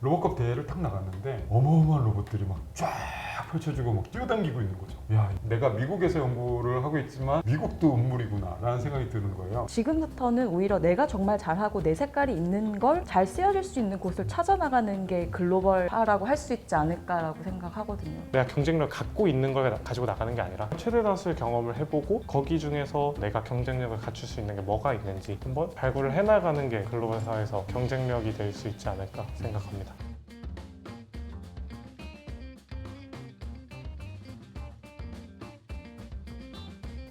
로봇컵 대회를 탁 나갔는데 어마어마한 로봇들이 막 쫙 펼쳐지고 막 뛰어당기고 있는 거죠. 야, 내가 미국에서 연구를 하고 있지만 미국도 음물이구나 라는 생각이 드는 거예요. 지금부터는 오히려 내가 정말 잘하고 내 색깔이 있는 걸 잘 쓰여질 수 있는 곳을 찾아나가는 게 글로벌화라고 할 수 있지 않을까라고 생각하거든요. 내가 경쟁력을 갖고 있는 걸 가지고 나가는 게 아니라 최대 다수의 경험을 해보고 거기 중에서 내가 경쟁력을 갖출 수 있는 게 뭐가 있는지 한번 발굴을 해나가는 게 글로벌 사회에서 경쟁력이 될 수 있지 않을까 생각합니다.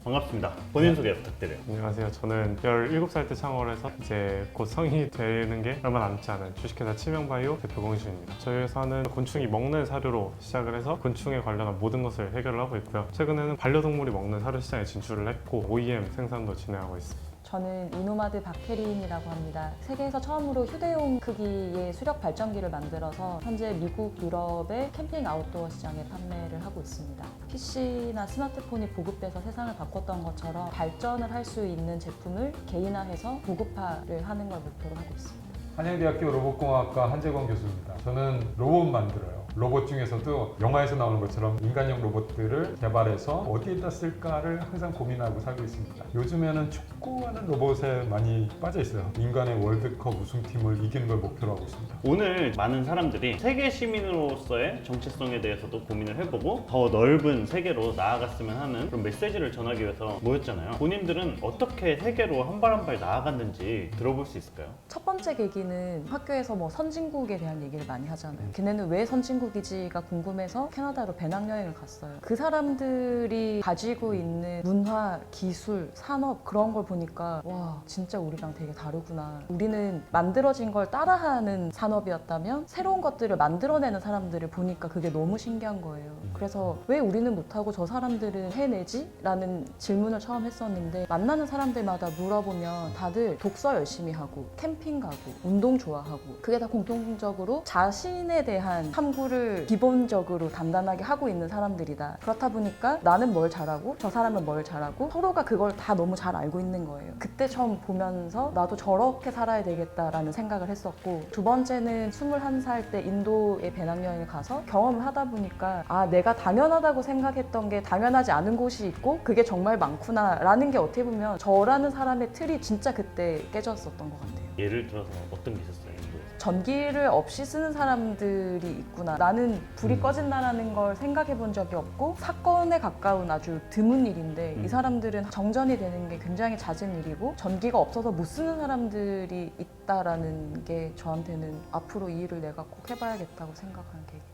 반갑습니다. 본인 소개 부탁드려요. 안녕하세요. 저는 17살 때 창업을 해서 이제 곧 성인이 되는 게 얼마 남지 않은 주식회사 치명바이오 대표 공신입니다. 저희 회사는 곤충이 먹는 사료로 시작을 해서 곤충에 관련한 모든 것을 해결을 하고 있고요. 최근에는 반려동물이 먹는 사료 시장에 진출을 했고 OEM 생산도 진행하고 있습니다. 저는 이노마드 박혜린이라고 합니다. 세계에서 처음으로 휴대용 크기의 수력 발전기를 만들어서 현재 미국, 유럽의 캠핑 아웃도어 시장에 판매를 하고 있습니다. PC나 스마트폰이 보급돼서 세상을 바꿨던 것처럼 발전을 할 수 있는 제품을 개인화해서 보급화를 하는 걸 목표로 하고 있습니다. 한양대학교 로봇공학과 한재권 교수입니다. 저는 로봇 만들어요. 로봇 중에서도 영화에서 나오는 것처럼 인간형 로봇들을 개발해서 어디에다 쓸까를 항상 고민하고 살고 있습니다. 요즘에는 축구하는 로봇에 많이 빠져 있어요. 인간의 월드컵 우승팀을 이기는 걸 목표로 하고 있습니다. 오늘 많은 사람들이 세계 시민으로서의 정체성에 대해서도 고민을 해보고 더 넓은 세계로 나아갔으면 하는 그런 메시지를 전하기 위해서 모였잖아요. 본인들은 어떻게 세계로 한 발 한 발 나아갔는지 들어볼 수 있을까요? 첫 번째 계기는 학교에서 뭐 선진국에 대한 얘기를 많이 하잖아요. 걔네는 왜 선진국 이지가 궁금해서 캐나다로 배낭여행을 갔어요. 그 사람들이 가지고 있는 문화, 기술, 산업 그런 걸 보니까 와 진짜 우리랑 되게 다르구나. 우리는 만들어진 걸 따라하는 산업이었다면 새로운 것들을 만들어내는 사람들을 보니까 그게 너무 신기한 거예요. 그래서 왜 우리는 못하고 저 사람들은 해내지? 라는 질문을 처음 했었는데 만나는 사람들마다 물어보면 다들 독서 열심히 하고 캠핑 가고 운동 좋아하고 그게 다 공통적으로 자신에 대한 탐구를 기본적으로 단단하게 하고 있는 사람들이다. 그렇다 보니까 나는 뭘 잘하고 저 사람은 뭘 잘하고 서로가 그걸 다 너무 잘 알고 있는 거예요. 그때 처음 보면서 나도 저렇게 살아야 되겠다라는 생각을 했었고 두 번째는 21살 때 인도에 배낭여행을 가서 경험을 하다 보니까 아 내가 당연하다고 생각했던 게 당연하지 않은 곳이 있고 그게 정말 많구나라는 게 어떻게 보면 저라는 사람의 틀이 진짜 그때 깨졌었던 것 같아요. 예를 들어서 어떤 게 있었어요? 전기를 없이 쓰는 사람들이 있구나. 나는 불이 음. 꺼진다라는 걸 생각해 본 적이 없고 사건에 가까운 아주 드문 일인데 음. 이 사람들은 정전이 되는 게 굉장히 잦은 일이고 전기가 없어서 못 쓰는 사람들이 있다라는 게 저한테는 앞으로 이 일을 내가 꼭 해봐야겠다고 생각하는 계기.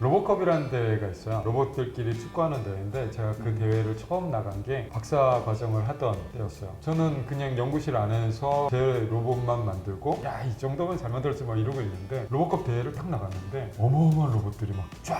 로봇컵이라는 대회가 있어요. 로봇들끼리 축구하는 대회인데 제가 그 대회를 처음 나간 게 박사 과정을 하던 때였어요. 저는 그냥 연구실 안에서 제 로봇만 만들고 야 이 정도면 잘 만들었지 막 이러고 있는데 로봇컵 대회를 탁 나갔는데 어마어마한 로봇들이 막 쫙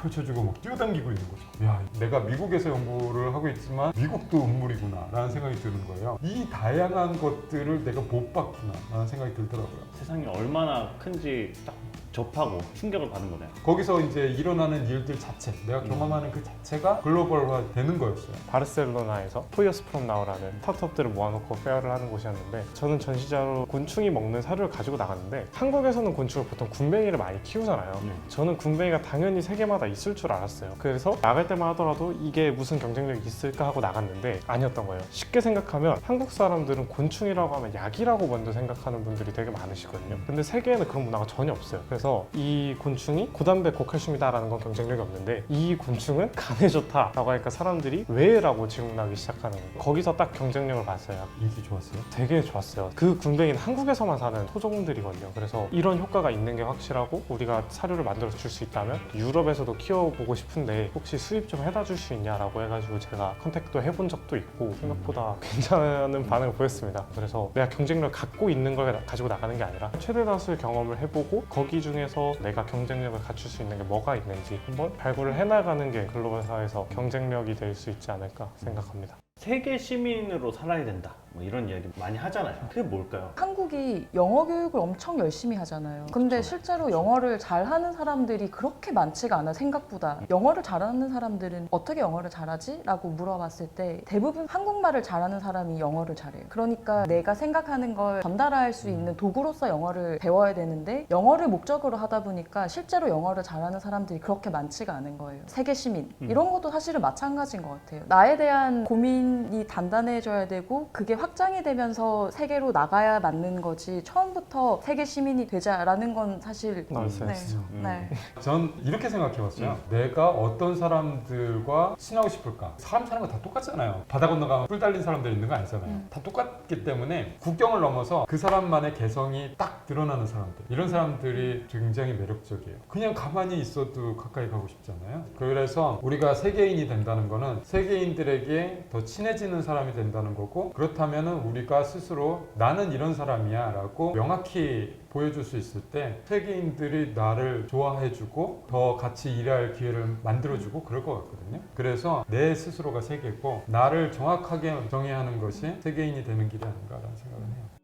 펼쳐지고 막 뛰어당기고 있는 거죠. 야 내가 미국에서 연구를 하고 있지만 미국도 음물이구나 라는 생각이 드는 거예요. 이 다양한 것들을 내가 못 봤구나 라는 생각이 들더라고요. 세상이 얼마나 큰지 딱 접하고 충격을 받은 거네요. 거기서 이제 일어나는 일들 자체, 내가 경험하는 그 자체가 글로벌화 되는 거였어요. 바르셀로나에서 토이어스 프롬 나우라는 스타트업들을 모아놓고 페어를 하는 곳이었는데 저는 전시자로 곤충이 먹는 사료를 가지고 나갔는데 한국에서는 곤충을 보통 군뱅이를 많이 키우잖아요 네. 저는 군뱅이가 당연히 세계마다 있을 줄 알았어요. 그래서 나갈 때만 하더라도 이게 무슨 경쟁력이 있을까 하고 나갔는데 아니었던 거예요. 쉽게 생각하면 한국 사람들은 곤충이라고 하면 약이라고 먼저 생각하는 분들이 되게 많으시거든요. 근데 세계에는 그런 문화가 전혀 없어요. 그래서 이 곤충이 고단백 고칼슘이다라는 건 경쟁력이 없는데 이 곤충은 간에 좋다라고 하니까 사람들이 왜? 라고 질문하기 시작하는 거예요. 거기서 딱 경쟁력을 봤어요. 인기 좋았어요. 되게 좋았어요. 그 군뱅이는 한국에서만 사는 토종들이거든요. 그래서 이런 효과가 있는 게 확실하고 우리가 사료를 만들어 줄수 있다면 유럽에서도 키워보고 싶은데 혹시 수입 좀 해다 줄 수 있냐라고 해가지고 제가 컨택도 해본 적도 있고 생각보다 괜찮은 반응을 보였습니다. 그래서 내가 경쟁력을 갖고 있는 걸 가지고 나가는 게 아니라 최대 다수의 경험을 해보고 거기 중에서 내가 경쟁력을 갖출 수 있는 게 뭐가 있는지 한번 발굴을 해나가는 게 글로벌 사회에서 경쟁력이 될 수 있지 않을까 생각합니다. 세계 시민으로 살아야 된다. 뭐 이런 이야기 많이 하잖아요. 그게 뭘까요? 한국이 영어 교육을 엄청 열심히 하잖아요. 근데 실제로 영어를 잘하는 사람들이 그렇게 많지가 않아 생각보다. 영어를 잘하는 사람들은 어떻게 영어를 잘하지? 라고 물어봤을 때 대부분 한국말을 잘하는 사람이 영어를 잘해요. 그러니까 내가 생각하는 걸 전달할 수 있는 도구로서 영어를 배워야 되는데 영어를 목적으로 하다 보니까 실제로 영어를 잘하는 사람들이 그렇게 많지가 않은 거예요. 세계 시민. 이런 것도 사실은 마찬가지인 것 같아요. 나에 대한 고민이 단단해져야 되고 그게 확장이 되면서 세계로 나가야 맞는 거지 처음부터 세계 시민이 되자라는 건 사실 넌센스. 네. 음. 네. 전 이렇게 생각해봤어요. 내가 어떤 사람들과 친하고 싶을까? 사람 사는 거 다 똑같잖아요. 바다 건너가면 뿔 달린 사람들 있는 거 아니잖아요. 음. 다 똑같기 때문에 국경을 넘어서 그 사람만의 개성이 딱 드러나는 사람들. 이런 사람들이 굉장히 매력적이에요. 그냥 가만히 있어도 가까이 가고 싶잖아요. 그래서 우리가 세계인이 된다는 거는 세계인들에게 더 친해지는 사람이 된다는 거고 그렇다면 은 우리가 스스로 나는 이런 사람이야 라고 명확히 보여줄 수 있을 때 세계인들이 나를 좋아해주고 더 같이 일할 기회를 만들어주고 그럴 것 같거든요. 그래서 내 스스로가 세계고 나를 정확하게 정의하는 것이 세계인이 되는 길이 아닌가라는 생각을 해요.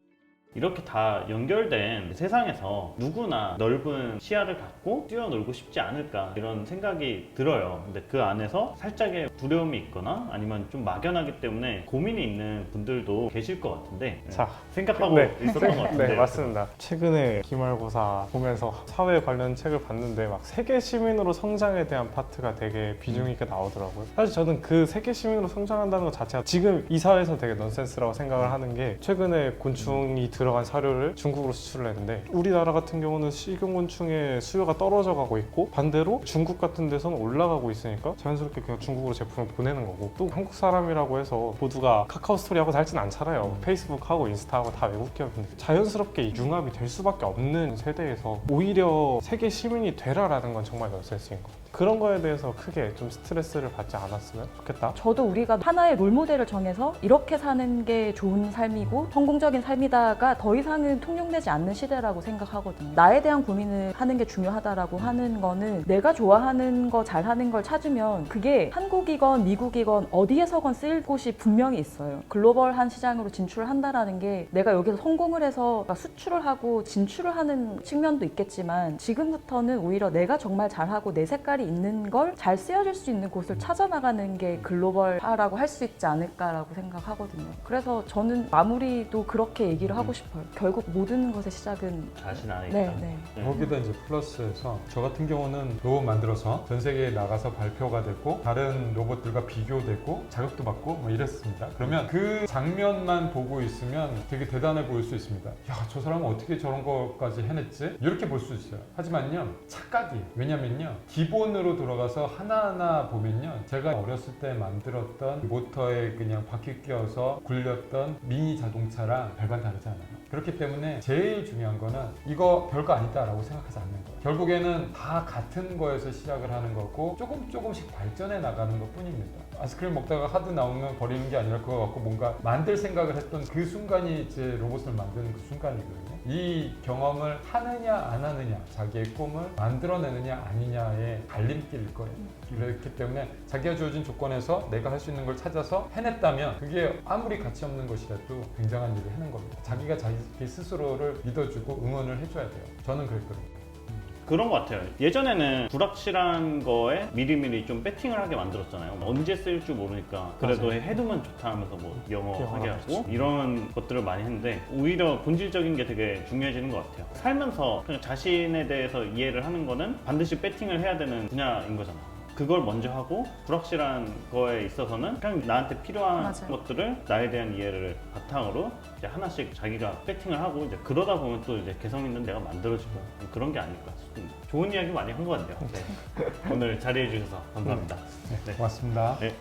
이렇게 다 연결된 세상에서 누구나 넓은 시야를 갖고 뛰어놀고 싶지 않을까 이런 생각이 들어요. 근데 그 안에서 살짝의 두려움이 있거나 아니면 좀 막연하기 때문에 고민이 있는 분들도 계실 것 같은데 자, 생각하고 네. 있었던 것 같은데 네, 맞습니다. 최근에 기말고사 보면서 사회 관련 책을 봤는데 막 세계 시민으로 성장에 대한 파트가 되게 비중 있게 나오더라고요. 사실 저는 그 세계 시민으로 성장한다는 것 자체가 지금 이 사회에서 되게 넌센스라고 생각을 하는 게 최근에 곤충이 들어 간 사료를 중국으로 수출을 했는데 우리나라 같은 경우는 식용곤충의 수요가 떨어져 가고 있고 반대로 중국 같은 데서는 올라가고 있으니까 자연스럽게 그냥 중국으로 제품을 보내는 거고 또 한국 사람이라고 해서 모두가 카카오 스토리하고 살진 않잖아요. 페이스북하고 인스타하고 다 외국 기업인데 자연스럽게 융합이 될 수밖에 없는 세대에서 오히려 세계 시민이 되라라는 건 정말 넌센스인 것 같아요. 그런 거에 대해서 크게 좀 스트레스를 받지 않았으면 좋겠다. 저도 우리가 하나의 롤모델을 정해서 이렇게 사는 게 좋은 삶이고 성공적인 삶이다가 더 이상은 통용되지 않는 시대라고 생각하거든요. 나에 대한 고민을 하는 게 중요하다라고 하는 거는 내가 좋아하는 거 잘하는 걸 찾으면 그게 한국이건 미국이건 어디에서건 쓰일 곳이 분명히 있어요. 글로벌한 시장으로 진출을 한다라는 게 내가 여기서 성공을 해서 수출을 하고 진출을 하는 측면도 있겠지만 지금부터는 오히려 내가 정말 잘하고 내 색깔이 있는 걸 잘 쓰여질 수 있는 곳을 찾아나가는 게 글로벌화라고 할 수 있지 않을까라고 생각하거든요. 그래서 저는 마무리도 그렇게 얘기를 하고 싶어요. 결국 모든 것의 시작은 자신 안에 있다. 네, 네. 네. 거기다 이제 플러스해서 저 같은 경우는 로봇 만들어서 전 세계에 나가서 발표가 되고 다른 로봇들과 비교되고 자격도 받고 뭐 이랬습니다. 그러면 그 장면만 보고 있으면 되게 대단해 보일 수 있습니다. 야, 저 사람은 어떻게 저런 것까지 해냈지? 이렇게 볼 수 있어요. 하지만요, 착각이. 왜냐면요, 기본 으로 들어가서 하나하나 보면요, 제가 어렸을 때 만들었던 모터에 그냥 바퀴 끼워서 굴렸던 미니 자동차랑 별반 다르지 않아요. 그렇기 때문에 제일 중요한 거는 이거 별거 아니다라고 생각하지 않는 거예요. 결국에는 다 같은 거에서 시작을 하는 거고 조금 조금씩 발전해 나가는 것 뿐입니다. 아이스크림 먹다가 하드 나오면 버리는 게 아니라 그거 갖고 뭔가 만들 생각을 했던 그 순간이 이제 로봇을 만드는 그 순간이거든요. 이 경험을 하느냐 안 하느냐 자기의 꿈을 만들어내느냐 아니냐의 갈림길일 거예요. 그렇기 때문에 자기가 주어진 조건에서 내가 할 수 있는 걸 찾아서 해냈다면 그게 아무리 가치 없는 것이라도 굉장한 일을 해낸 겁니다. 자기가 자기 스스로를 믿어주고 응원을 해줘야 돼요. 저는 그랬거든요. 그런 것 같아요. 예전에는 불확실한 거에 미리미리 좀 배팅을 하게 만들었잖아요. 언제 쓰일 줄 모르니까 그래도 해두면 좋다 하면서 뭐 영어 영어 하게 하고 이런 것들을 많이 했는데 오히려 본질적인 게 되게 중요해지는 것 같아요. 살면서 그냥 자신에 대해서 이해를 하는 거는 반드시 배팅을 해야 되는 분야인 거잖아요. 그걸 먼저 하고 불확실한 거에 있어서는 그냥 나한테 필요한 맞아요. 것들을 나에 대한 이해를 바탕으로 이제 하나씩 자기가 배팅을 하고 이제 그러다 보면 또 이제 개성 있는 내가 만들어지고 그런 게 아닐까 싶습니다. 좋은 이야기 많이 한 것 같네요. 네. 오늘 자리해 주셔서 감사합니다. 네, 고맙습니다. 네.